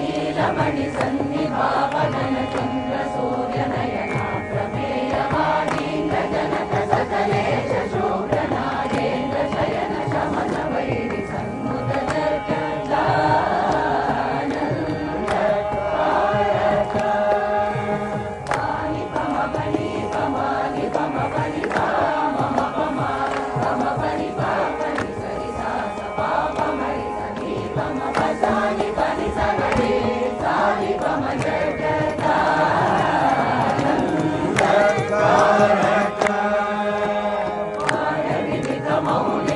ीलमणि सन्निपामधनन्द्रशोदनय प्रपीलीन्द्रजनोदारेन्द्रयन कमलमैरि कालि मम पलिपमालि मम परिकाम परिपामनि करिदास पामयि कलीपम 나오네